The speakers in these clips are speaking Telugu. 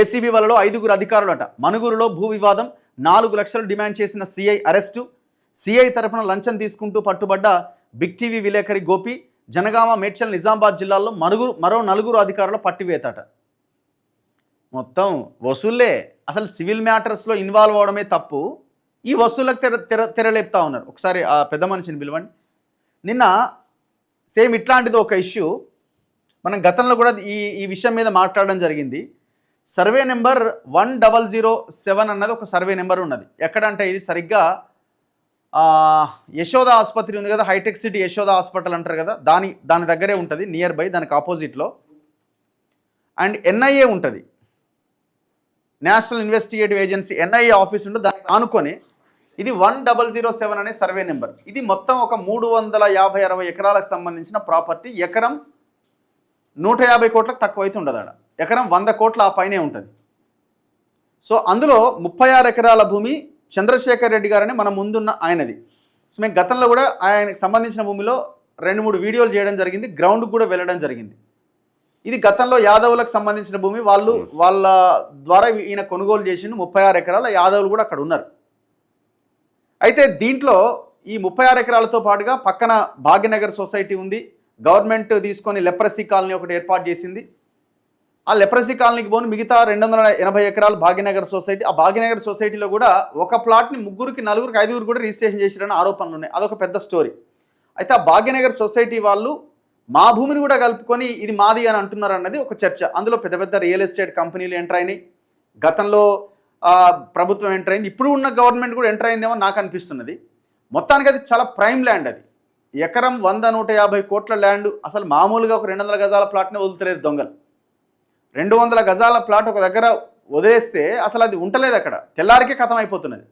ఏసీబీ వలలో ఐదుగురు అధికారులట. మనుగురులో భూ వివాదం నాలుగు లక్షలు డిమాండ్ చేసిన సిఐ అరెస్టు సిఐ తరఫున లంచం తీసుకుంటూ పట్టుబడ్డ బిగ్ టీవీ విలేకరి గోపి జనగామ మేడ్చల్ నిజామాబాద్ జిల్లాల్లో మనుగురు మరో నలుగురు అధికారుల పట్టివేతట. మొత్తం వసూలే అసలు సివిల్ మ్యాటర్స్లో ఇన్వాల్వ్ అవడమే తప్పు. ఈ వసూళ్ళకు తెర తెర తెరలేపుతా ఉన్నారు. ఒకసారి ఆ పెద్ద మనిషిని పిలవండి. నిన్న సేమ్ ఇట్లాంటిది ఒక ఇష్యూ. మనం గతంలో కూడా ఈ ఈ విషయం మీద మాట్లాడడం జరిగింది. Survey number one double zero seven అన్నది ఒక సర్వే నెంబర్ ఉన్నది. ఎక్కడంటే ఇది సరిగ్గా యశోద ఆసుపత్రి ఉంది కదా హైటెక్ సిటీ యశోద హాస్పిటల్ అంటారు కదా దాని దాని దగ్గరే ఉంటుంది నియర్ బై దానికి ఆపోజిట్లో అండ్ ఎన్ఐఏ ఉంటుంది. National investigative agency NIA office ఉంటుంది దానికి ఆనుకొని ఇది వన్ డబల్ జీరో సెవెన్ అనే సర్వే నెంబర్. ఇది మొత్తం ఒక మూడు వందల యాభై అరవై ఎకరాలకు సంబంధించిన ప్రాపర్టీ ఎకరం నూట యాభై కోట్లకు తక్కువ అయితే ఉండదు ఎకరం వంద కోట్ల ఆ పైనే ఉంటుంది. సో అందులో ముప్పై ఆరు ఎకరాల భూమి చంద్రశేఖర్ రెడ్డి గారని మన ముందున్న ఆయనది. సో మేము గతంలో కూడా ఆయనకు సంబంధించిన భూమిలో రెండు మూడు వీడియోలు చేయడం జరిగింది గ్రౌండ్కి కూడా వెళ్ళడం జరిగింది. ఇది గతంలో యాదవులకు సంబంధించిన భూమి వాళ్ళు వాళ్ళ ద్వారా ఈయన కొనుగోలు చేసిండు ముప్పై ఆరు ఎకరాల యాదవులు కూడా అక్కడ ఉన్నారు. అయితే దీంట్లో ఈ ముప్పై ఆరు ఎకరాలతో పాటుగా పక్కన భాగ్యనగర్ సొసైటీ ఉంది గవర్నమెంట్ తీసుకొని లెప్రసీ కాలనీ ఒకటి ఏర్పాటు చేసింది. ఆ లెప్రసీ కాలనీకి పోను మిగతా రెండు వందల ఎనభై ఎకరాలు భాగ్యనగర్ సొసైటీ. ఆ భాగ్యనగర్ సొసైటీలో కూడా ఒక ప్లాట్ని ముగ్గురికి నలుగురికి ఐదుగురు కూడా రిజిస్ట్రేషన్ చేసిరని ఆరోపణలు ఉన్నాయి. అదొక పెద్ద స్టోరీ. అయితే ఆ భాగ్యనగర్ సొసైటీ వాళ్ళు మా భూమిని కూడా కలుపుకొని ఇది మాది అని అంటున్నారు అన్నది ఒక చర్చ. అందులో పెద్ద పెద్ద రియల్ ఎస్టేట్ కంపెనీలు ఎంటర్ అయినాయి. గతంలో ప్రభుత్వం ఎంటర్ అయింది. ఇప్పుడు ఉన్న గవర్నమెంట్ కూడా ఎంటర్ అయిందేమో నాకు అనిపిస్తున్నది. మొత్తానికి అది చాలా ప్రైమ్ ల్యాండ్ అది. ఎకరం వంద నూట యాభై కోట్ల ల్యాండ్. అసలు మామూలుగా ఒక రెండు వందల గజాల ప్లాట్నే వదులుతలేరు దొంగలు. రెండు వందల గజాల ప్లాట్ ఒక దగ్గర వదిలేస్తే అసలు అది ఉంటలేదు అక్కడ. తెల్లారికే కథం అయిపోతున్నది.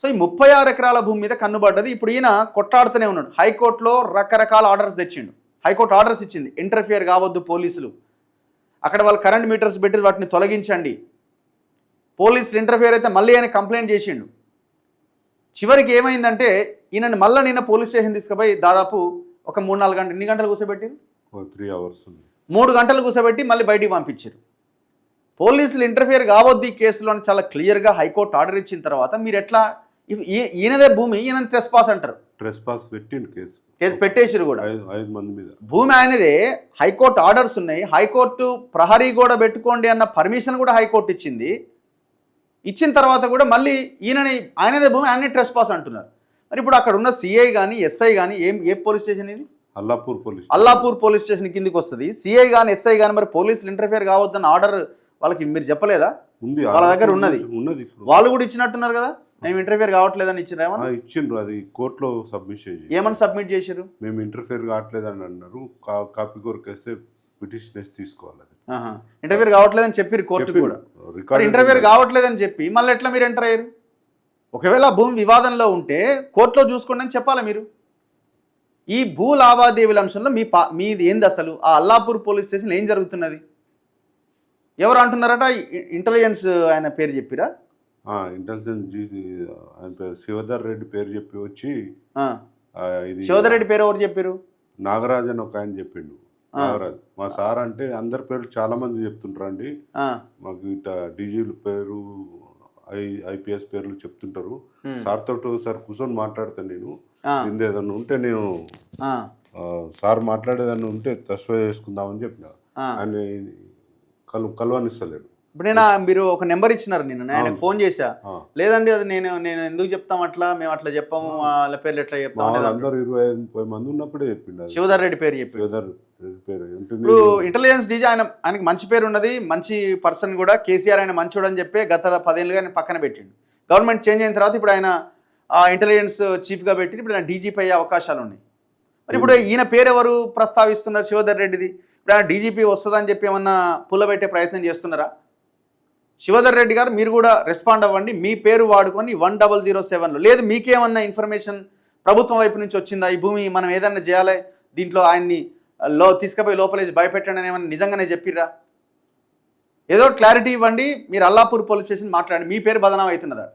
సో ఈ ముప్పై ఆరు ఎకరాల భూమి మీద కన్నుబడ్డది. ఇప్పుడు ఈయన కొట్లాడుతూనే ఉన్నాడు. హైకోర్టులో రకరకాల ఆర్డర్స్ తెచ్చిండు. హైకోర్టు ఆర్డర్స్ ఇచ్చింది. ఇంటర్ఫియర్ కావద్దు పోలీసులు. అక్కడ వాళ్ళు కరెంట్ మీటర్స్ పెట్టి వాటిని తొలగించండి. పోలీసులు ఇంటర్ఫియర్ అయితే మళ్ళీ ఆయన కంప్లైంట్ చేసిండు. చివరికి ఏమైందంటే ఈయనని మళ్ళీ నిన్న పోలీస్ స్టేషన్ తీసుకుపోయి దాదాపు ఒక మూడు నాలుగు గంటలు ఎన్ని గంటలు కూర్చోబెట్టింది? త్రీ అవర్స్ ఉంది. మూడు గంటలు కూర్చోబెట్టి మళ్ళీ బయటికి పంపించారు. పోలీసులు ఇంటర్ఫియర్ కావద్దు ఈ కేసులో చాలా క్లియర్గా హైకోర్టు ఆర్డర్ ఇచ్చిన తర్వాత మీరు ఎట్లా ఈయనదే భూమి ఈయన ట్రెస్ పాస్ అంటారు. ట్రెస్ పాస్ పెట్టిండు కేసు. పెట్టేసిరు కూడా. ఐదు ఐదు మంది మీద. భూమి ఆయనదే హైకోర్టు ఆర్డర్స్ ఉన్నాయి హైకోర్టు ప్రహరీ కూడా పెట్టుకోండి అన్న పర్మిషన్ కూడా హైకోర్టు ఇచ్చింది. ఇచ్చిన తర్వాత కూడా మళ్ళీ ఈయనని ఆయనదే భూమి ఆయనే ట్రెస్ పాస్ అంటున్నారు. మరి ఇప్పుడు అక్కడ ఉన్న సిఐ కానీ ఎస్ఐ కానీ ఏం ఏ పోలీస్ స్టేషన్ ఇది? Allapur police Allapur police station కిందికి వస్తుంది. సిఐ కానీ ఎస్ఐ కానీ మరి పోలీసులు ఇంటర్ఫియర్ కావద్దన్న ఆర్డర్ వాళ్ళకి మీరు చెప్పలేదా? ఉంది వాళ్ళ దగ్గర ఉన్నది. ఉన్నది వాళ్ళు కూడా ఇచ్చినట్టున్నారు కదా? మేము ఇంటర్ఫియర్ కావట్లేదని ఇచ్చినారేమో ఆ, ఇచ్చిండ్రు అది కోర్టులో సబ్మిషన్ చేసి ఏమని సబ్మిట్ చేశారు మేము ఇంటర్ఫియర్ కావట్లేదని అన్నారు. కా- కాపీ కొరకు వేస్తే పిటిషన్ వేసి తీసుకోవాలి అది. ఇంటర్ఫియర్ కావట్లేదని చెప్పారు కోర్టు కూడా. ఇంటర్ఫియర్ కావట్లేదని చెప్పి మళ్ళీ ఎట్లా మీరు ఎంటర్ అయ్యారు? ఒకవేళ భూమి వివాదంలో ఉంటే కోర్టులో చూసుకోండి అని చెప్పాలి మీరు? ఈ భూ లావాదేవీల అంశంలో మీ పా మీది ఏంది అసలు? ఆ అల్లాపూర్ పోలీస్ స్టేషన్ ఏం జరుగుతున్నది? ఎవరు అంటున్నారట? ఇంటెలిజెన్స్ ఆయన పేరు చెప్పిరా? ఇంటెలిజెన్స్ ఆయన పేరు శివధర్ రెడ్డి పేరు చెప్పి వచ్చి ఇది శివధర్ రెడ్డి పేరు ఎవరు చెప్పారు? నాగరాజ్ అని ఒక ఆయన చెప్పిండు. నాగరాజ్. మా సార్ అంటే అందరి పేర్లు చాలా మంది చెప్తుంటారండి మాకు ఇట డీజీల పేరు ఐ ఐపీఎస్ పేర్లు చెప్తుంటారు. సార్ తోటి ఒకసారి కూర్చొని మాట్లాడతాను నేను. కింద ఏదన్నా ఉంటే నేను సార్ మాట్లాడేదన్నా ఉంటే తస్వే చేసుకుందామని చెప్పిన. ఆయన కలు కలవనిస్తలేడు. ఇప్పుడు నేను మీరు ఒక నెంబర్ ఇచ్చినారు నేను ఆయన అవును. ఫోన్ చేశా. లేదండి అది నేను నేను ఎందుకు చెప్తాం అట్లా? మేము అట్లా చెప్పాము. వాళ్ళ పేర్లు ఎట్లా చెప్తాం వాళ్ళందరూ ఇరవై ముప్పై మంది ఉన్నప్పుడే చెప్పిండు. శివధర్ రెడ్డి పేరు చెప్పారు శ్రీధర్ రెడ్డి పేరు ఇప్పుడు ఇంటెలిజెన్స్ డీజీ ఆయన ఆయనకి మంచి పేరు ఉన్నది. మంచి పర్సన్ కూడా. కేసీఆర్ ఆయన మంచోడు అని చెప్పి గత పదేళ్ళుగా ఆయన పక్కన పెట్టిండు. గవర్నమెంట్ చేంజ్ అయిన తర్వాత ఇప్పుడు ఆయన ఇంటెలిజెన్స్ చీఫ్గా పెట్టి ఇప్పుడు ఆయన డీజీపీ అయ్యే అవకాశాలు ఉన్నాయి. మరి ఇప్పుడు ఈయన పేరు ఎవరు ప్రస్తావిస్తున్నారు శివధర్ రెడ్డిది? ఇప్పుడు ఆయన డీజీపీ వస్తుందని చెప్పి ఏమన్నా పుల్లబెట్టే ప్రయత్నం చేస్తున్నారా? శివధర్ రెడ్డి గారు మీరు కూడా రెస్పాండ్ అవ్వండి. మీ పేరు వాడుకొని వన్ డబల్ జీరో సెవెన్లో. లేదు మీకేమన్నా ఇన్ఫర్మేషన్ ప్రభుత్వం వైపు నుంచి వచ్చిందా? ఈ భూమి మనం ఏదన్నా చేయాలి? దీంట్లో ఆయన్ని లో తీసుకుపోయి లోపలేసి భయపెట్టండి అని ఏమన్నా నిజంగానే చెప్పిర్రా? ఏదో క్లారిటీ ఇవ్వండి. మీరు అల్లాపూర్ పోలీస్ స్టేషన్ మాట్లాడండి. మీ పేరు బదనాం అవుతున్నదా?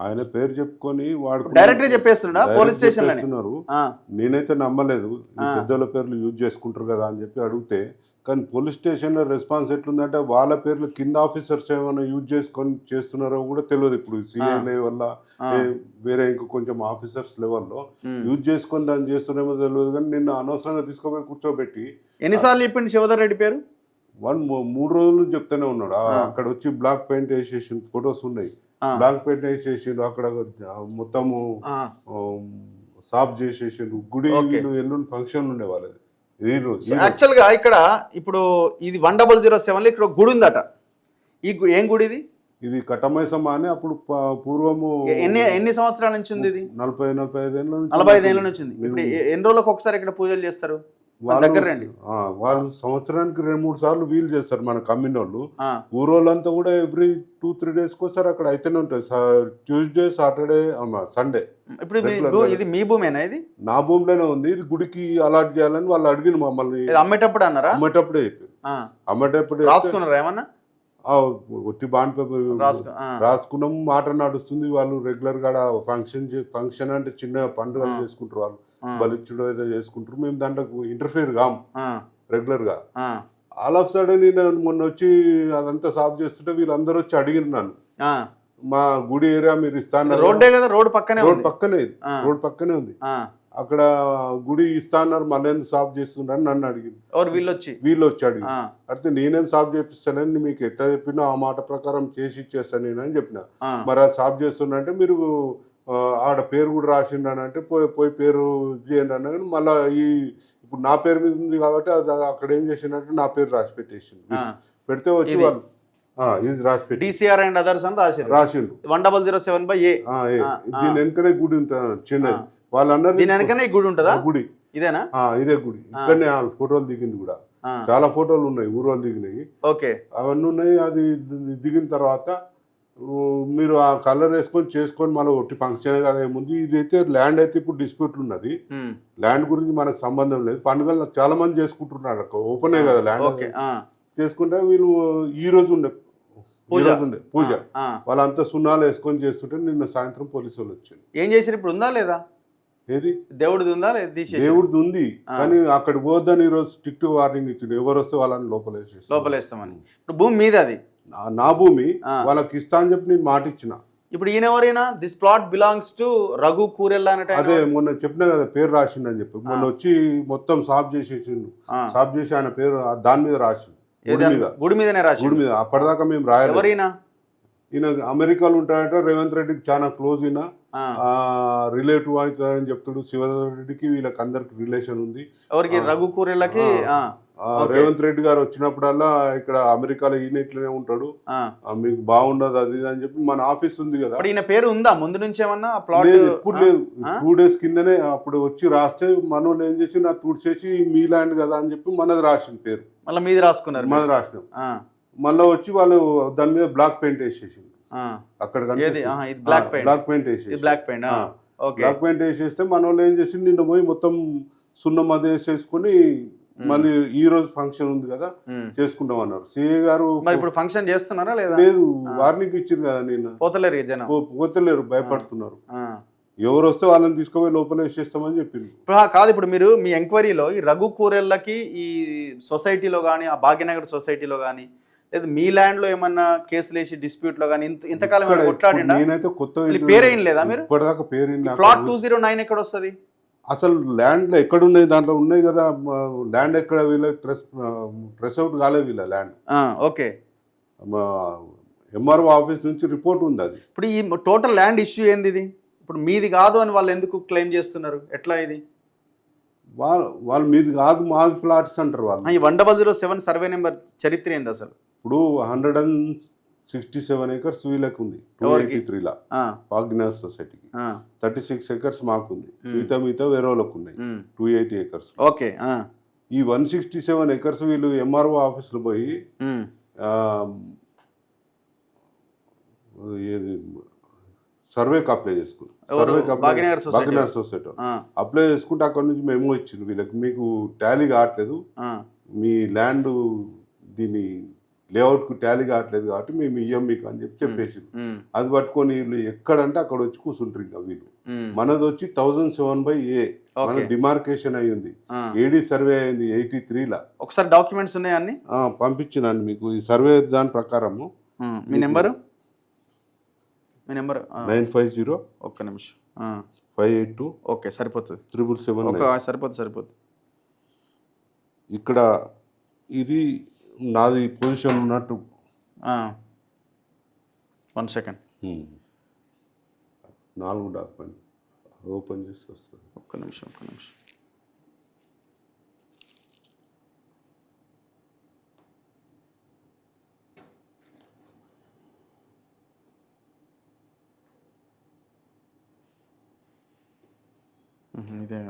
ఆయన పేరు చెప్పుకొని వాడు డైరెక్ట్ చెప్పేస్తున్నా పోలీస్ స్టేషన్ చేస్తున్నారు నేనైతే నమ్మలేదు. ఈ. పెద్దల పేర్లు యూజ్ చేసుకుంటారు కదా అని చెప్పి అడిగితే కానీ పోలీస్ స్టేషన్లో రెస్పాన్స్ ఎట్లుందంటే వాళ్ళ పేర్లు కింద ఆఫీసర్స్ ఏమైనా యూజ్ చేసుకొని చేస్తున్నారో కూడా తెలియదు ఇప్పుడు సిఐ. లెవెల్లో ఆ, వేరే ఇంకా కొంచెం ఆఫీసర్స్ లెవెల్లో. యూజ్ చేసుకొని దాన్ని చేస్తున్నారేమో తెలియదు కానీ నిన్న అనవసరంగా తీసుకుపోయి కూర్చోబెట్టి ఎన్నిసార్లు చెప్పింది శివధర్ రెడ్డి పేరు? వన్ మూడు రోజుల నుంచి చెప్తానే ఉన్నాడు. అక్కడ వచ్చి బ్లాక్ పెయింట్ వేసేసి ఫొటోస్ ఉన్నాయి. బ్లాక్ పెయింట్ వేసేసిండు అక్కడ మొత్తము సాఫ్ చేసేసిండు. గుడి ఎల్లుండి ఫంక్షన్ ఉండే వాళ్ళది. యాక్చువల్గా ఇక్కడ ఇప్పుడు ఇది వన్ డబల్ జీరో సెవెన్లో ఇక్కడ గుడి ఉందట. ఈ ఏం గుడి ఇది? ఇది కట్టమైసమ్మ అని అప్పుడు పూర్వము ఎన్ని ఎన్ని సంవత్సరాల నుంచి ఉంది ఇది? నలభై నలభై ఐదు ఏళ్ళ నుంచి నలభై ఐదు ఏళ్ళ నుంచి ఉంది. ఇప్పుడు ఎన్ని రోజులకు ఒకసారి ఇక్కడ పూజలు చేస్తారు? దగ్గర రండి. వాళ్ళు సంవత్సరానికి రెండు మూడు సార్లు వీలు చేస్తారు మన కమ్మిన వాళ్ళు ఊరోళ్ళంతా కూడా ఎవ్రీ టూ త్రీ డేస్ కోసారి అక్కడ అయితేనే ఉంటుంది ట్యూస్డే సాటర్డే సండే. ఇప్పుడు. ఇది మీ భూమేనా ఇది? నా భూమిలోనే ఉంది. ఇది గుడికి అలాట్ చేయాలని వాళ్ళు అడిగిన మమ్మల్ని. అమ్మేటప్పుడు అన్నారా? అమ్మేటప్పుడే చెప్పారు. అమ్మేటప్పుడే రాసుకున్నారా ఏమన్నా? ఒట్టి బాండ్ పేపర్ రాసుకున్నాం. మాట నడుస్తుంది. వాళ్ళు రెగ్యులర్గా ఫంక్షన్ ఫంక్షన్ అంటే చిన్న పండుగలు. చేసుకుంటారు వాళ్ళు. బలిచ్చుడు ఏదో చేసుకుంటారు. మేము దాంట్లో ఇంటర్ఫియర్ కాం. ఆ, రెగ్యులర్గా ఆల్ ఆఫ్ సడన్ నేను మొన్న వచ్చి అదంతా సాఫ్ చేస్తుంటే వీళ్ళందరూ వచ్చి అడిగిన నన్ను. మా గుడి ఏరియా మీరు రోడ్డే కదా రోడ్ పక్కనే రోడ్ పక్కనే. రోడ్ ఉంది. అక్కడ గుడి ఇస్తాన్నారు మళ్ళీ ఎందుకు సాఫ్ చేస్తుండ్రని నన్ను అడిగింది ఎవరు? వీళ్ళు వచ్చి. వీళ్ళు వచ్చి అడిగి అయితే నేనేం సాఫ్ చేపిస్తానని మీకు ఎట్లా చెప్పినా ఆ మాట ప్రకారం చేసి ఇచ్చేస్తాను నేను అని చెప్పిన. మరి అది సాఫ్ చేస్తున్నంటే మీరు ఆ, ఆడ పేరు కూడా రాసిండని అంటే పోయి పోయి పేరు చేయండి అన్న కానీ మళ్ళీ ఈ ఇప్పుడు నా పేరు మీద ఉంది కాబట్టి అది అక్కడ ఏం చేసిందంటే నా పేరు రాసి పెట్టేసిండు. పెడితే వచ్చి? వాళ్ళు ఇది రాసి పెట్టి డిసిఆర్ అండ్ అదర్స్ అని రాశారు రాసిండు. One double zero seven by A. దీని వెనకనే గుడి ఉంటుంది చిన్నది వాళ్ళు అన్నారు దీని వెనకనే గుడి ఉంటుందా? గుడి. ఇదేనా? ఇదే గుడి. ఇక్కడనే ఫోటోలు దిగింది కూడా. చాలా ఫోటోలు ఉన్నాయి ఊరోళ్ళు దిగినాయి ఓకే. అవన్నీ ఉన్నాయి అది దిగిన తర్వాత మీరు ఆ కలర్ వేసుకొని చేసుకొని మళ్ళీ ఒట్టి ఫంక్షన్ కదా ఏముంది ఇదైతే ల్యాండ్ అయితే ఇప్పుడు డిస్ప్యూట్ ఉన్నది. ల్యాండ్ గురించి మనకు సంబంధం లేదు. పండుగలు చాలా మంది చేసుకుంటున్నారు ఓపెనే కదా ల్యాండ్ ఆ, చేసుకుంటే వీళ్ళు ఈ రోజు ఉండే. ఉండే. పూజ. ఆ, వాళ్ళంతా సున్నాలు వేసుకొని చేస్తుంటే నిన్న సాయంత్రం పోలీసు వాళ్ళు వచ్చారు ఏం చేసారు ఇప్పుడు ఉందా లేదా? ఏది? దేవుడిది ఉందా దేవుడిది ఉంది. కానీ అక్కడ పోద్దని ఈ రోజు స్ట్రిక్ట్ వార్నింగ్ ఇచ్చిండు. ఎవరు వస్తే వాళ్ళని లోపల వేసేస్తారు. లోపలేస్తామని. ఇప్పుడు భూమి మీద అది నా- భూమి. వాళ్ళకి ఇస్తా అని చెప్పి నేను మాట ఇచ్చిన ఇప్పుడు ఈయన ఎవరైనా? This plot belongs to Raghu Kurella ఆయన అదే? మొన్న చెప్పిన కదా పేరు రాసిండని చెప్పి. మొన్న వచ్చి మొత్తం సాఫ్ చేసేసిండు. సాఫ్ చేసి ఆయన పేరు దాని మీద రాసిండు. గుడి మీద. గుడి మీదనే రాసి గుడి మీద. అప్పటిదాకా మేము రాయలేదు. ఎవరైనా ఈయన? అమెరికాలో ఉంటాడంటే రేవంత్ రెడ్డికి చాలా క్లోజ్ ఈయన. ఆ, రిలేటివ్ అవుతాడని చెప్తాడు. శివధర్ రెడ్డికి వీళ్ళకి అందరికి రిలేషన్ ఉంది. ఎవరికి? ఆ. రఘు కూరెళ్ళకి? ఆ. ఆ, ఆ, Okay. రేవంత్ రెడ్డి గారు వచ్చినప్పుడల్లా ఇక్కడ అమెరికాలో ఈయన ఇట్లనే ఉంటాడు. మీకు బాగుండదు అది అని చెప్పి మన ఆఫీస్ ఉంది కదా. ఇప్పుడు ఈయన పేరు ఉందా? ముందు నుంచి ఏమన్నా లేదు ఎప్పుడు లేదు? టూ డేస్ కిందనే అప్పుడు వచ్చి రాస్తే మనోళ్ళు ఏం చేసి నా తుడిచేసి మీ ల్యాండ్ కదా అని చెప్పి మనది రాసిన పేరు. మళ్ళీ మీది రాసుకున్నారు. మనది రాసినాం. మళ్ళీ వచ్చి వాళ్ళు దాని మీద బ్లాక్ పెయింట్ వేసేసి ఆ. అక్కడ black paint black paint black paint black వేసేస్తే మన వాళ్ళు ఏం చేసి నిన్న పోయి మొత్తం సున్నం అది వేసేసుకుని మళ్ళీ ఈ రోజు ఫంక్షన్ ఉంది కదా. చేసుకుంటాం అన్నారు. సిఏ గారు మరి ఇప్పుడు ఫంక్షన్ చేస్తున్నారా లేదా? లేదు. వార్నింగ్ ఇచ్చారు కదా నిన్న. పోతలేరు జనం. పోతలేరు భయపడుతున్నారు. ఎవరు వస్తే వాళ్ళని తీసుకుపోయి లోపల వేసేస్తామని చెప్పింది ఇప్పుడు కాదు ఇప్పుడు మీరు మీ ఎంక్వైరీలో ఈ రఘు కూరెళ్ళకి ఈ సొసైటీలో కానీ ఆ భాగ్యనగర్ సొసైటీలో కానీ లేదా మీ ల్యాండ్లో ఏమన్నా కేసులు వేసి డిస్ప్యూట్లో కానీ ఇంత ఇంతకాలం కొట్లాడిండా? నేనైతే కొత్త పేరు లేదా మీరు? ఇప్పటిదాకా పేరు ప్లాట్ టూ జీరో నైన్ ఎక్కడ వస్తుంది అసలు ల్యాండ్లో ఎక్కడ ఉన్నాయి దాంట్లో ఉన్నాయి కదా ల్యాండ్ ఎక్కడ వీళ్ళ? ట్రెస్ ట్రెస్ అవుట్ కాలే వీళ్ళ ల్యాండ్. ఓకే. ఎంఆర్ఓ ఆఫీస్ నుంచి రిపోర్ట్ ఉంది అది. ఇప్పుడు ఈ టోటల్ ల్యాండ్ ఇష్యూ ఏంది ఇది? ఇప్పుడు మీది కాదు అని వాళ్ళు ఎందుకు క్లెయిమ్ చేస్తున్నారు? ఎట్లా ఇది? వాళ్ళ వాళ్ళ మీది కాదు మాది ప్లాట్స్ అంటారు వాళ్ళు. ఈ one double zero seven survey number చరిత్ర ఏంది అసలు? ఇప్పుడు hundred and sixty seven acres వీళ్ళకి ఉంది టూ? ఎయిటీ త్రీలా వాగ్నర్ సొసైటీకి థర్టీ సిక్స్ ఏకర్స్ మాకుంది. మిగతా మిగతా వేరే వాళ్ళకు ఉన్నాయి టూ ఎయిటీ ఏకర్స్ ఓకే ఈ వన్ సిక్స్టీ సెవెన్ ఏకర్స్ వీళ్ళు ఎంఆర్ఓ ఆఫీస్లో పోయి ఏది సర్వేకి అప్లై చేసుకున్నాం సొసైటీ అప్లై చేసుకుంటే అక్కడ నుంచి మేము ఇచ్చింది వీళ్ళకి మీకు టాలీ కావట్లేదు. మీ ల్యాండ్ దీన్ని లేఅవుట్కు టాలీ కావట్లేదు కాబట్టి మేము ఇయ్యం మీకు అని చెప్పి చెప్పేసి అది పట్టుకొని వీళ్ళు ఎక్కడంటే అక్కడ వచ్చి కూర్చుంటారు ఇంకా వీళ్ళు. మనది వచ్చి థౌజండ్ సెవెన్ బై ఏ. మన. డిమార్కేషన్ అయ్యింది. ఏడీ సర్వే అయింది ఎయిటీ త్రీలా. ఒకసారి డాక్యుమెంట్స్ ఉన్నాయా అన్ని? పంపించినాను మీకు. ఈ సర్వే దాని ప్రకారము. మీ నెంబరు? మీ నెంబర్? నైన్ ఫైవ్ జీరో ఒక్క నిమిషం. ఫైవ్ ఎయిట్ టూ ఓకే సరిపోతుంది. త్రిబుల్ సెవెన్ సరిపోతుంది సరిపోతుంది. ఇక్కడ ఇది నాది పొజిషన్ ఉన్నట్టు. One second. నాలుగు డాక్యుమెంట్. ఓపెన్ చేసి వస్తుంది. ఒక్క నిమిషం ఒక్క నిమిషం మ్మ్, ఇదే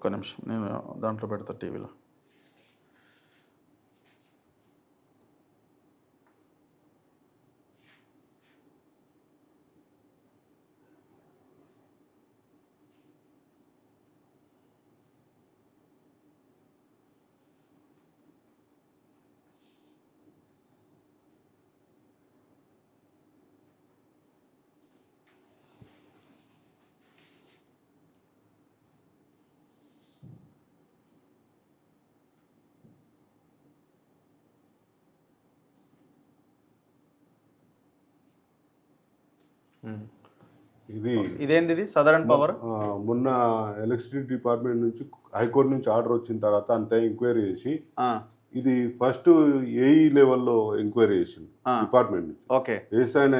ఒక్క నిమిషం. నేను దాంట్లో పెడతా టీవీలో. ఇది ఇదేంది ఇది సదరన్ పవర్ మొన్న ఎలక్ట్రిసిటీ డిపార్ట్మెంట్ నుంచి హైకోర్టు నుంచి ఆర్డర్ వచ్చిన తర్వాత అంతా ఎంక్వైరీ చేసి ఇది ఫస్ట్ ఏఈ లెవెల్లో ఎంక్వైరీ చేసింది. డిపార్ట్మెంట్ నుంచి. ఓకే. ఆయన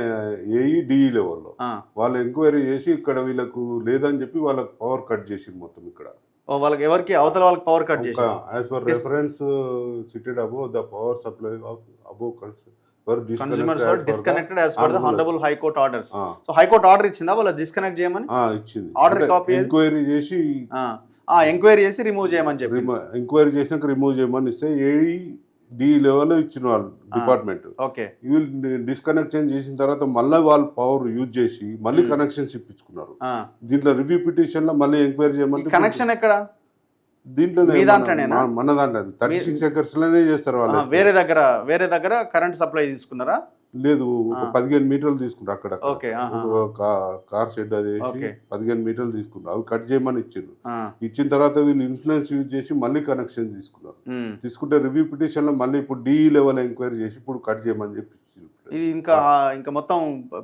ఏఈ డిఈ లెవెల్లో. వాళ్ళు ఎంక్వైరీ చేసి ఇక్కడ వీళ్ళకు లేదని చెప్పి వాళ్ళకి పవర్ కట్ చేసింది మొత్తం ఇక్కడ. వాళ్ళకి ఎవరికి? అవతల వాళ్ళకి పవర్ కట్ చేసి as per. Reference cited above the power supply of above for consumers disconnected as per the honourable high court orders. So high court order ఇచ్చిందా? వాళ్ళ డిస్కనెక్ట్ చేయమని? ఇచ్చింది. ఏది? ఎంక్వైరీ చేసి ఆ. ఎంక్వైరీ చేసి రిమూవ్ చేయమని చెప్పి. ఎంక్వైరీ చేసినాక రిమూవ్ చేయమని ఇస్తే ఏఈ డి లెవెల్లో ఇచ్చిన వాళ్ళు డిపార్ట్మెంట్ ఓకే వీళ్ళు డిస్కనెక్షన్ చేసిన తర్వాత మళ్ళీ వాళ్ళు పవర్ యూజ్ చేసి మళ్ళీ కనెక్షన్స్ ఇప్పించుకున్నారు. దీంట్లో రివ్యూ పిటిషన్లో మళ్ళీ ఎంక్వైరీ చేయమంటే కనెక్షన్ ఎక్కడ? దీంట్లోనే మీ మన- దాంట్లో థర్టీ సిక్స్ ఎకర్స్లోనే చేస్తారు వాళ్ళు వేరే దగ్గర వేరే దగ్గర కరెంట్ సప్లై తీసుకున్నారా లేదు ఒక. పదిహేను మీటర్లు తీసుకుంటారు అక్కడ. కార్ షెడ్ అది. పదిహేను మీటర్లు తీసుకున్నారు అవి కట్ చేయమని ఇచ్చిండ్రు ఇచ్చిన తర్వాత వీళ్ళు ఇన్ఫ్లుయెన్స్ యూజ్ చేసి మళ్ళీ కనెక్షన్ తీసుకున్నారు. తీసుకుంటే రివ్యూ పిటిషన్లో మళ్ళీ ఇప్పుడు డిఈ లెవెల్ ఎంక్వైరీ చేసి ఇప్పుడు కట్ చేయమని చెప్పి. ఇది ఇంకా ఇంకా మొత్తం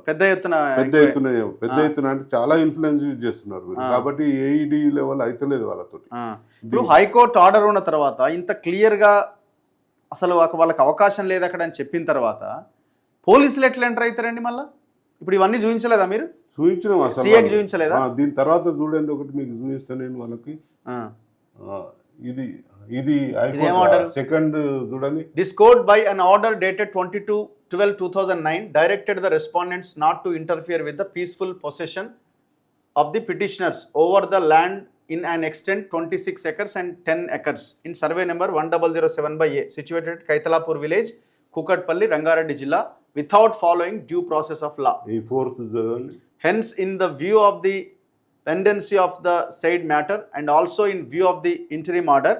పెద్ద ఎత్తున పెద్ద ఎత్తున పెద్ద ఎత్తున అంటే చాలా ఇన్ఫ్లుయెన్స్ యూజ్ చేస్తున్నారు. కాబట్టి ఏఈడి లెవెల్ అయితలేదు వాళ్ళతో ఆ, ఇప్పుడు హైకోర్టు ఆర్డర్ ఉన్న తర్వాత ఇంత క్లియర్గా అసలు ఒక- వాళ్ళకి అవకాశం లేదు అక్కడ అని చెప్పిన తర్వాత పోలీసులు ఎట్లా ఎంటర్ అవుతారండి మళ్ళీ? ఇప్పుడు ఇవన్నీ చూపించలేదా మీరు? చూపించినాం అసలు. చూపించలేదా? దీని తర్వాత చూడండి ఒకటి మీకు చూపిస్తాను నేను వాళ్ళకి. ఆ. ఆ, ఇది ఇది ఇదేం order? సెకండ్ చూడండి This code by an order dated 22 12 2009 directed the respondents not to interfere with the peaceful possession of the petitioners over the land in an extent 26 acres and 10 acres in survey number 1007 by A situated at Kaitalapur village, Kukatpalli, Rangareddy Jilla without following due process of law. ఈ ఫోర్త్ చూడండి Hence, in the view of the pendency of the said matter and also in view of the interim order,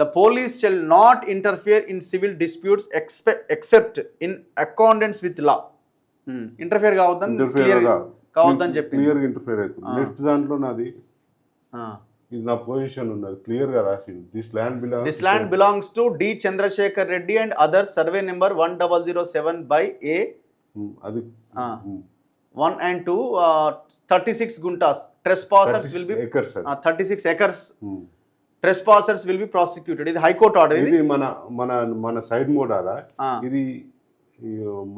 the police shall not interfere in civil disputes except in accordance with law interfere కావద్దని చెప్పి దాంట్లో ఇది నా పొజిషన్ ఉన్నది. క్లియర్గా land belongs to Chandrashekar Reddy and other survey number one double zero seven by A one and two thirty six guntas. Trespassers will six acres um. Trespassers will be prosecuted. ఇది హైకోర్టు ఆర్డర్ ఇది? మన మన మన సైడ్ మోడాలా ఆ, ఇది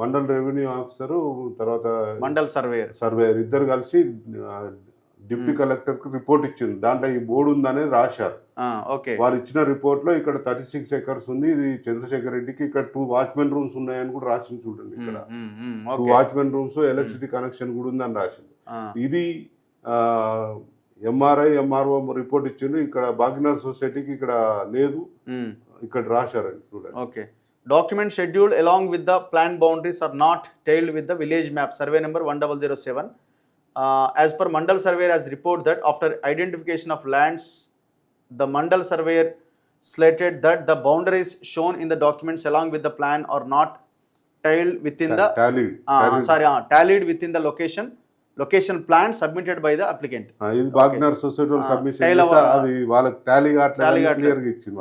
మండల్ రెవెన్యూ ఆఫీసర్ తర్వాత మండల్ సర్వేయర్. సర్వేయర్ ఇద్దరు కలిసి డిప్యూటీ కలెక్టర్కి రిపోర్ట్ ఇచ్చింది. దాంట్లో ఈ బోర్డు ఉందనేది రాశారు. ఓకే. వారు ఇచ్చిన రిపోర్ట్లో ఇక్కడ థర్టీ సిక్స్ ఎకర్స్ ఉంది. ఇది చంద్రశేఖర్ రెడ్డికి ఇక్కడ టూ వాచ్మెన్ రూమ్స్ ఉన్నాయని కూడా రాసింది చూడండి ఇక్కడ. Two watchmen rooms electricity connection కూడా ఉందని రాసింది. ఇది ఎంఆర్ఐ ఎంఆర్ఓ రిపోర్ట్ ఇచ్చిండ్రు ఇక్కడ బాగ్నర్ సొసైటీకి ఇక్కడ లేదు. ఇక్కడ రాశారండి చూడండి. Okay document schedule along with the plan boundaries are not tallied with the village map survey number one double zero seven as per mandal surveyor as report that after identification of lands the mandal surveyor selected that the boundaries shown in the documents along with the plan are not tallied with in their tallied with in the location location plan submitted by the applicant ఇది బాగ్నర్ సొసైటీ సబ్మిషన్ అది వాళ్ళకి టాలీ కావట్లేదు ఇచ్చింది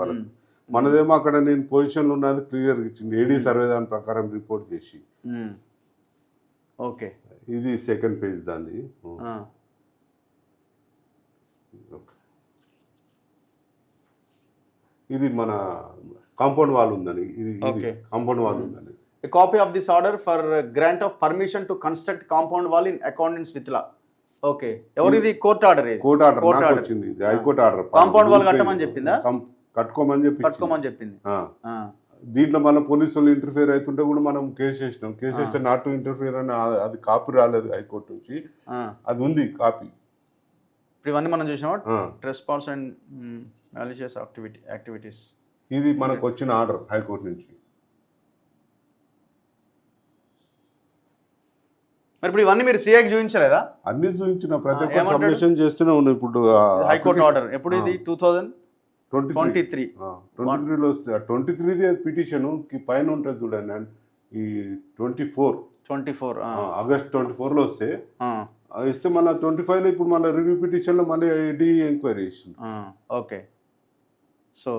మనదేమో అక్కడ నేను పొజిషన్లో ఉన్నది క్లియర్గా ఇచ్చింది. ఏడీ సర్వే దాని ప్రకారం రిపోర్ట్ చేసి. okay ఇది సెకండ్ పేజ్ దాన్ని ఇది మన కాంపౌండ్ వాల్ ఉందని. ఇది. కాంపౌండ్ వాల్ ఉందని. A copy of this order for uh, grant of permission to construct compound wall in accordance with law. Okay ఎవరు ఇది కోర్ట్ ఆర్డర్ ఇది. కోర్ట్ ఆర్డర్ Court నాకు order. వచ్చింది. ఇది హైకోర్టు ఆర్డర్ Compound wall కట్టమని చెప్పిందా? కట్టుకోమని చెప్పి కట్టుకోమని చెప్పింది. దీంట్లో మన పోలీసు వాళ్ళు ఇంటర్ఫియర్ అవుతుంటే కూడా మనం కేసు చేసినాం. కేసు చేస్తే నాట్ టు ఇంటర్ఫియర్ అని అది కాపీ రాలేదు హైకోర్టు నుంచి. అది ఉంది కాపీ ఇప్పుడు ఇవన్నీ మనం చూసినామా? ఆ. Response and malicious activity activities ఇది మనకు వచ్చిన ఆర్డర్ హైకోర్టు నుంచి. మరి ఇప్పుడు ఇవన్నీ మీరు సిఐకి చూపించలేదా? అన్ని చూపించిన ప్రతి ఒక్క? సబ్మిషన్ చేస్తూనే ఉన్నాయి ఇప్పుడు హైకోర్టు ఆర్డర్ ఎప్పుడు ఇది? Two thousand twenty twenty three twenty త్రీలో ట్వంటీ త్రీది పిటిషన్ పైన ఉంటుంది చూడండి. ఈ twenty four twenty four August twenty ఫోర్లో వస్తే ఇస్తే మన ట్వంటీ ఫైవ్లో ఇప్పుడు మన రివ్యూ పిటిషన్లో మళ్ళీ డి ఎంక్వైరీ చేసింది. ఓకే. సో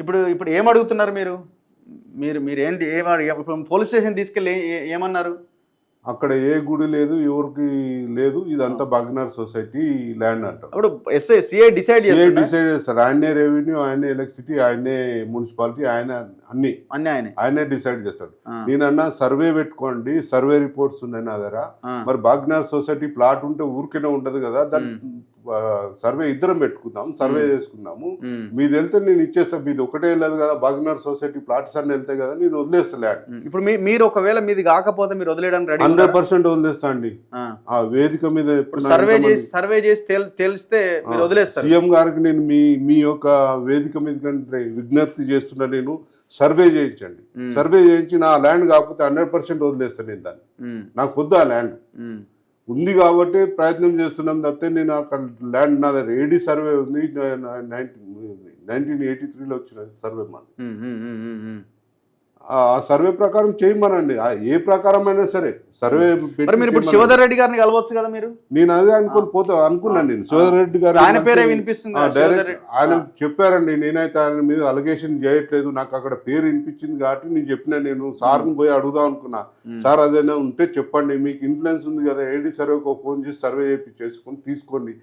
ఇప్పుడు ఇప్పుడు ఏం అడుగుతున్నారు మీరు? మీరు మీరు ఏంటి? ఏం ఇప్పుడు పోలీస్ స్టేషన్ తీసుకెళ్ళి ఏమన్నారు? అక్కడ ఏ గుడి లేదు ఎవరికి లేదు ఇదంతా బగ్నర్ సొసైటీ ల్యాండ్ అంటారు అప్పుడు సిఐ డిసైడ్ డిసైడ్ చేస్తారు. ఆయనే రెవెన్యూ ఆయనే ఎలక్ట్రిసిటీ ఆయనే మున్సిపాలిటీ ఆయన అన్ని. అన్నీ ఆయనే. ఆయనే డిసైడ్ చేస్తాడు. నేనన్నా సర్వే పెట్టుకోండి సర్వే రిపోర్ట్స్ ఉన్నాయి నా దగ్గర. మరి బాగ్నర్ సొసైటీ ప్లాట్ ఉంటే ఊరికేనే ఉండదు కదా దాని సర్వే ఇద్దరం పెట్టుకుందాం సర్వే చేసుకుందాము. మీది వెళ్తే నేను ఇచ్చేస్తా మీది ఒకటే వెళ్ళదు కదా బాగ్నర్ సొసైటీ ప్లాట్స్ అన్ని వెళ్తాయి కదా నేను వదిలేస్తా ల్యాండ్. మ్మ్. ఇప్పుడు మీరు ఒకవేళ మీది కాకపోతే మీరు వదిలేయడానికి రెడీ హండ్రెడ్ పర్సెంట్ వదిలేస్తా అండి. ఆ. వేదిక మీద సర్వే చేసి సర్వే చేసి తెల్- తెలిస్తే మీరు వదిలేస్తారు. సీఎం గారికి నేను మీ మీ యొక్క వేదిక మీద విజ్ఞప్తి చేస్తున్నా నేను. సర్వే చేయించండి. సర్వే చేయించి నా ల్యాండ్ కాకపోతే హండ్రెడ్ పర్సెంట్ వదిలేస్తాను నేను దాన్ని. నాకు వద్దు ఆ ల్యాండ్. ఉంది కాబట్టి ప్రయత్నం చేస్తున్నాం తప్పితే నేను అక్కడ ల్యాండ్ నా దగ్గర ఏడీ సర్వే ఉంది నైన్టీన్ ఎయిటీ త్రీలో వచ్చిన సర్వే మాది. ఆ సర్వే ప్రకారం చేయమనండి. ఏ ప్రకారం అయినా సరే సర్వే మరి ఇప్పుడు. శివధర్ రెడ్డి గారిని కలవచ్చు కదా మీరు? నేను అదే అనుకుని పోతా అనుకున్నాను నేను. శివధర్ రెడ్డి గారు ఆయన పేరే వినిపిస్తుంది డైరెక్ట్. ఆయన చెప్పారండి. నేనైతే ఆయన మీద అలిగేషన్ చేయట్లేదు. నాకు అక్కడ పేరు వినిపించింది కాబట్టి నేను చెప్పిన నేను సార్ని పోయి అడుగుదాం అనుకున్నా. సార్ అదేనా ఉంటే చెప్పండి. మీకు ఇన్ఫ్లుయెన్స్ ఉంది కదా ఏడీ సర్వేకి ఫోన్ చేసి సర్వే చేపి చేసుకొని తీసుకోండి.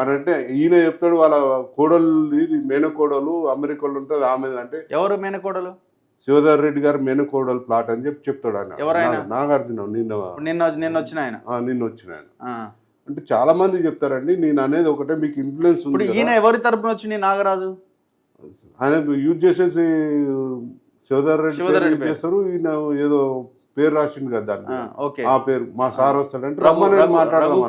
అని అంటే ఈయన చెప్తాడు వాళ్ళ కోడలు ఇది మేనకోడలు అమెరికాలో ఉంటుంది ఆమె అంటే ఎవరు మేనకోడలు? శివధర్ రెడ్డి గారు మేనకోడలు ప్లాట్ అని చెప్పి చెప్తాడు ఆయన నాగార్జున నిన్న నిన్న నిన్న వచ్చిన ఆయన నిన్న వచ్చిన ఆయన. అంటే చాలా మంది చెప్తారండి నేను అనేది ఒకటే మీకు ఇన్ఫ్లుయెన్స్ ఉంది ఈయన. ఎవరి తరపున వచ్చింది నాగరాజు ఆయన యూజ్ చేసేసి శివధర్ రెడ్డి. చేస్తారు ఈయన ఏదో పేరు రాసిండు కదా దాన్ని ఆ, పేరు మా సార్ వస్తాడంటే రమ్మని మాట్లాడదాం.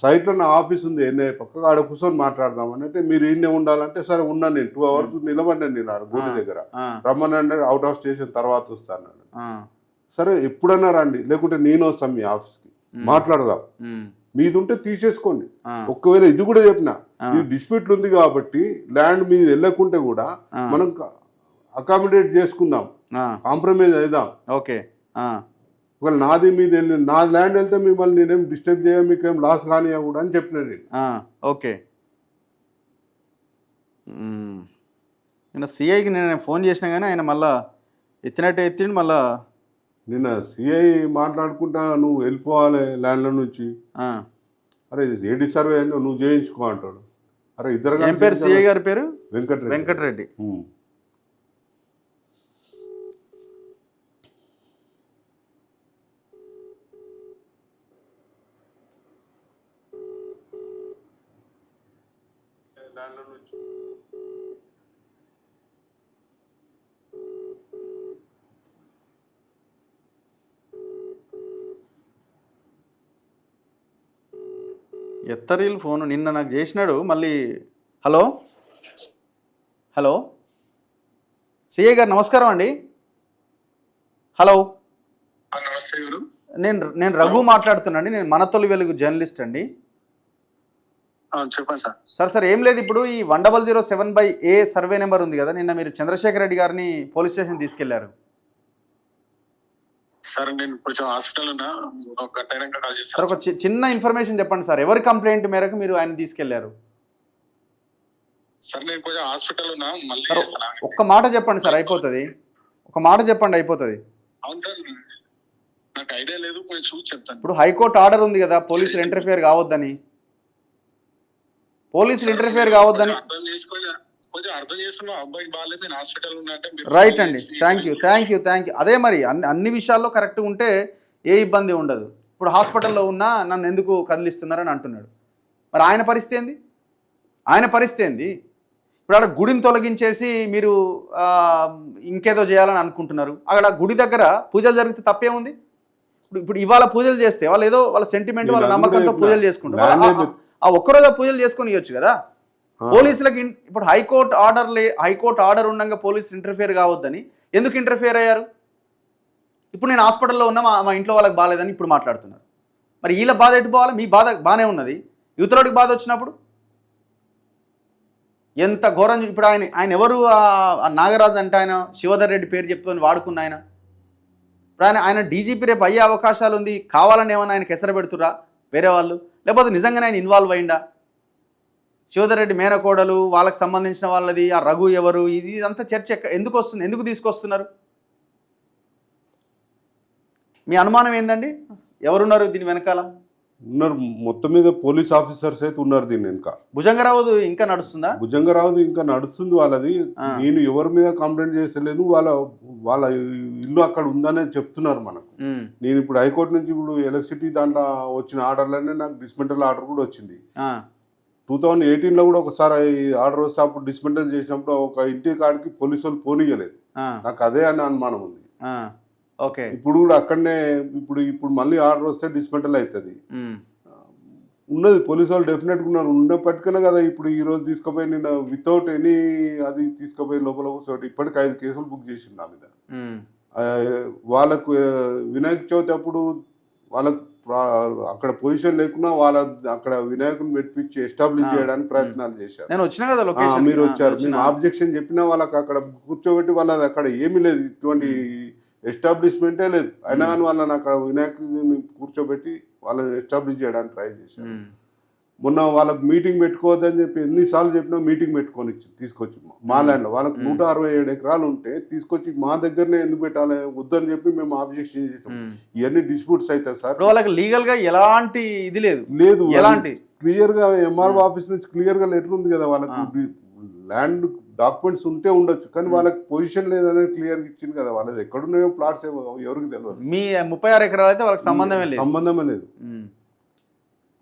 సైట్లో నా ఆఫీస్ ఉంది ఎన్ఐ పక్కగా ఆడ కూర్చొని మాట్లాడదాం అని అంటే మీరు ఈయనే ఉండాలంటే సరే ఉన్నాను నేను టూ అవర్స్ నిలబడ్డాను నేను గోడ దగ్గర. రమ్మని అంటే అవుట్ ఆఫ్ స్టేషన్ తర్వాత వస్తాను. సరే ఎప్పుడన్నా రండి లేకుంటే నేను వస్తాను మీ ఆఫీస్కి మాట్లాడదాం. మీది ఉంటే తీసేసుకోండి. ఒకవేళ ఇది కూడా చెప్పిన. ఇది డిస్ప్యూట్లు ఉంది కాబట్టి ల్యాండ్ మీద వెళ్ళకుంటే కూడా. మనం అకామిడేట్ చేసుకుందాం. కాంప్రమైజ్ అయిదాం. ఓకే. ఒకవేళ నాది మీద వెళ్ళి నా ల్యాండ్ వెళ్తే మిమ్మల్ని నేనేం డిస్టర్బ్ చేయ మీకేం లాస్ కానీ కూడా అని చెప్పిన నేను. ఓకే. నిన్న సిఐకి నేను ఫోన్ చేసినా కానీ ఆయన మళ్ళా ఎత్తినట్టు ఎత్తిండు మళ్ళా నిన్న సిఐ మాట్లాడుకుంటా నువ్వు వెళ్ళిపోవాలి ల్యాండ్ల నుంచి. అరే ఏడి సర్వే నువ్వు చేయించుకో అంటాడు. అరే ఇద్దరు పేరు? సిఐ గారి పేరు? వెంకటరెడ్డి. వెంకటరెడ్డి. ఉమ్. ఎత్తరీలు ఫోన్ నిన్న నాకు చేసినాడు మళ్ళీ హలో? హలో? సిఐ గారు నమస్కారం అండి. హలో? ఆ, నమస్తే గురు. నేను నేను రఘు మాట్లాడుతున్నాండి నేను మన తొలి వెలుగు జర్నలిస్ట్ అండి. చెప్పండి సార్. సార్ సార్ ఏం లేదు ఇప్పుడు ఈ one double zero seven by A survey number ఉంది కదా నిన్న మీరు చంద్రశేఖర్ రెడ్డి గారిని పోలీస్ స్టేషన్ తీసుకెళ్ళారు. సార్ నేను కొంచెం హాస్పిటల్ ఉన్నా ఒక గంట అయినాక కాల్ సార్ ఒక చి- చిన్న ఇన్ఫర్మేషన్ చెప్పండి సార్ ఎవరి కంప్లైంట్ మేరకు మీరు ఆయన తీసుకెళ్ళారు? సార్ నేను కొంచెం హాస్పిటల్ ఉన్నా మళ్ళీ సార్ చేస్తాను. ఒక్క మాట చెప్పండి సార్ అయిపోతుంది. ఒక మాట చెప్పండి అయిపోతుంది. అవును సార్ నాకు ఐడియా లేదు కొంచెం చూసి చెప్తాను. ఇప్పుడు హైకోర్టు ఆర్డర్ ఉంది కదా పోలీసులు ఇంటర్ఫియర్ కావద్దని. పోలీసులు ఇంటర్ఫియర్ కావద్దని. కొంచెం అర్థం బాగాలేదు నేను హాస్పిటల్ రైట్ అండి. Thank you thank you thank you అదే మరి అన్ని అన్ని విషయాల్లో కరెక్ట్గా ఉంటే ఏ ఇబ్బంది ఉండదు. ఇప్పుడు హాస్పిటల్లో ఉన్నా నన్ను ఎందుకు కదిలిస్తున్నారని అంటున్నాడు. మరి ఆయన పరిస్థితి ఏంది? ఆయన పరిస్థితి ఏంది? ఇప్పుడు అక్కడ గుడిని తొలగించేసి మీరు ఇంకేదో చేయాలని అనుకుంటున్నారు. అక్కడ గుడి దగ్గర పూజలు జరిగితే తప్పేముంది ఇప్పుడు ఇప్పుడు ఇవాళ పూజలు చేస్తే వాళ్ళు ఏదో వాళ్ళ సెంటిమెంట్ వాళ్ళ నమ్మకంతో పూజలు చేసుకుంటారు. ఆ- ఒక్కరోజు పూజలు చేసుకొని ఇవ్వచ్చు కదా? పోలీసులకు ఇప్పుడు హైకోర్టు ఆర్డర్ లే హైకోర్టు ఆర్డర్ ఉండగా పోలీసులు ఇంటర్ఫియర్ కావద్దని ఎందుకు ఇంటర్ఫియర్ అయ్యారు? ఇప్పుడు నేను హాస్పిటల్లో ఉన్నా మా ఇంట్లో వాళ్ళకి బాగాలేదని ఇప్పుడు మాట్లాడుతున్నారు. మరి వీళ్ళ బాధ ఎటు పోవాలి? మీ బాధ బాగానే ఉన్నది. యువతలోడికి బాధ వచ్చినప్పుడు? ఎంత ఘోరం ఇప్పుడు ఆయన ఆయన ఎవరు? నాగరాజు అంటే ఆయన శివధర్ రెడ్డి పేరు చెప్పుకొని వాడుకున్న ఆయన. ఇప్పుడు ఆయన ఆయన డీజీపీ రేపు అయ్యే అవకాశాలు ఉంది కావాలని ఏమన్నా ఆయనకి ఎసర పెడుతురా వేరే వాళ్ళు? లేకపోతే నిజంగానే ఆయన ఇన్వాల్వ్ అయిందా శివధర్ రెడ్డి మేనకోడలు వాళ్ళకి సంబంధించిన వాళ్ళది ఆ రఘు ఎవరు? ఇది ఇదంతా చర్చ ఎందుకు వస్తుంది ఎందుకు తీసుకొస్తున్నారు? మీ అనుమానం ఏందండి? ఎవరున్నారు దీని వెనకాల? ఉన్నారు. మొత్తం మీద పోలీస్ ఆఫీసర్స్ అయితే ఉన్నారు దీని వెనుక భుజంగరావు ఇంకా నడుస్తుందా? భుజంగరావుది ఇంకా నడుస్తుంది వాళ్ళది. నేను ఎవరి మీద కంప్లైంట్ చేసలేను వాళ్ళ వాళ్ళ ఇల్లు అక్కడ ఉందనే చెప్తున్నారు మనకు. నేను ఇప్పుడు హైకోర్టు నుంచి ఇప్పుడు ఎలక్ట్రిసిటీ దాంట్లో వచ్చిన ఆర్డర్లనే నాకు డిస్మెంటల్ ఆర్డర్ కూడా వచ్చింది. టూ థౌజండ్ ఎయిటీన్లో కూడా ఒకసారి ఆర్డర్ వస్తే అప్పుడు డిస్మెంటల్ చేసినప్పుడు ఒక ఇంటి కాడికి పోలీసు వాళ్ళు పోనీయలేదు. నాకు అదే అని అనుమానం ఉంది. ఓకే. ఇప్పుడు కూడా అక్కడనే ఇప్పుడు ఇప్పుడు మళ్ళీ ఆర్డర్ వస్తే డిస్మెంటల్ అవుతుంది. ఉన్నది పోలీసు వాళ్ళు డెఫినెట్గా ఉన్నారు. ఉన్నప్పటికనే కదా ఇప్పుడు ఈ రోజు తీసుకుపోయి నేను వితౌట్ ఎనీ అది తీసుకుపోయి లోపల కూర్చోటి ఇప్పటికి ఐదు కేసులు బుక్ చేసిండు నా మీద. వాళ్ళకు వినాయక చవితి అప్పుడు వాళ్ళకు అక్కడ పొజిషన్ లేకున్నా వాళ్ళ అక్కడ వినాయకుని పెట్టించి ఎస్టాబ్లిష్ చేయడానికి ప్రయత్నాలు చేశారు. నేను వచ్చిన కదా లొకేషన్ మీరు వచ్చారు. మేము ఆబ్జెక్షన్ చెప్పినా వాళ్ళకి అక్కడ కూర్చోబెట్టి వాళ్ళది అక్కడ ఏమీ లేదు. ఇటువంటి ఎస్టాబ్లిష్మెంటే లేదు. అయినా కానీ వాళ్ళని అక్కడ వినాయకుని కూర్చోబెట్టి వాళ్ళని ఎస్టాబ్లిష్ చేయడానికి ట్రై చేశారు. ఉమ్, మొన్న వాళ్ళకి మీటింగ్ పెట్టుకోవద్దని చెప్పి ఎన్నిసార్లు చెప్పినా మీటింగ్ పెట్టుకొని ఇచ్చి తీసుకొచ్చి మా ల్యాండ్లో వాళ్ళకి నూట అరవై ఏడు ఎకరాలు ఉంటే తీసుకొచ్చి మా దగ్గరనే ఎందుకు పెట్టాలి? వద్దని చెప్పి మేము ఆబ్జెక్షన్ చేసాం. ఇవన్నీ డిస్ప్యూట్స్ అవుతాయి సార్. వాళ్ళకి లీగల్గా ఎలాంటి ఇది లేదు. లేదు. ఎలాంటి? క్లియర్గా ఎంఆర్ఓ ఆఫీస్ నుంచి క్లియర్గా లెటర్ ఉంది కదా వాళ్ళకి. ల్యాండ్ డాక్యుమెంట్స్ ఉంటే ఉండొచ్చు కానీ వాళ్ళకి పొజిషన్ లేదనేది క్లియర్ ఇచ్చింది కదా వాళ్ళది ఎక్కడున్నాయో ప్లాట్స్ ఎవరికి తెలియదు మీ ముప్పై ఆరు ఎకరాలు అయితే వాళ్ళకి సంబంధమే లేదు. సంబంధమే లేదు.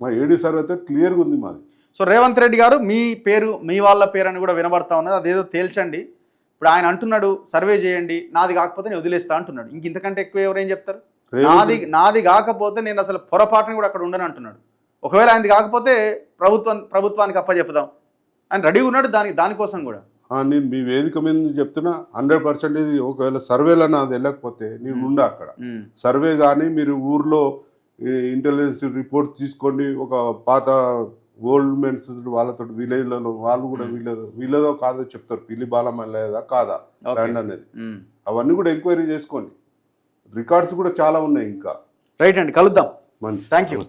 మా ఏడీ సార్ అయితే క్లియర్గా ఉంది మాది. సో రేవంత్ రెడ్డి గారు మీ పేరు మీ వాళ్ళ పేరు అని కూడా వినబడతా ఉన్నది. అదేదో తేల్చండి. ఇప్పుడు ఆయన అంటున్నాడు సర్వే చేయండి నాది కాకపోతే నేను వదిలేస్తా అంటున్నాడు. ఇంక ఇంతకంటే ఎక్కువ ఎవరేం చెప్తారు? నాది నాది కాకపోతే నేను అసలు పొరపాటుని కూడా అక్కడ ఉండను అంటున్నాడు. ఒకవేళ ఆయనది కాకపోతే ప్రభుత్వం ప్రభుత్వానికి అప్పచెప్పుదాం. ఆయన రెడీగా ఉన్నాడు దానికి దానికోసం కూడా. నేను మీ వేదిక మీద చెప్తున్నా హండ్రెడ్ పర్సెంటేజ్ ఒకవేళ సర్వేలో నాది వెళ్ళకపోతే నేను ఉండ అక్కడ. సర్వే కానీ మీరు ఊర్లో ఇంటెలిజెన్స్ రిపోర్ట్ తీసుకోండి ఒక పాత ఓల్డ్ మెన్స్ వాళ్ళతో విలేజ్లలో వాళ్ళు కూడా వీళ్ళ వీళ్ళదో కాదో చెప్తారు పిల్లి బాలమ్మ లేదా కాదా. ల్యాండ్ అనేది. అవన్నీ కూడా ఎంక్వైరీ చేసుకోండి. రికార్డ్స్ కూడా చాలా ఉన్నాయి ఇంకా. రైట్ అండి కలుద్దాం. Thank you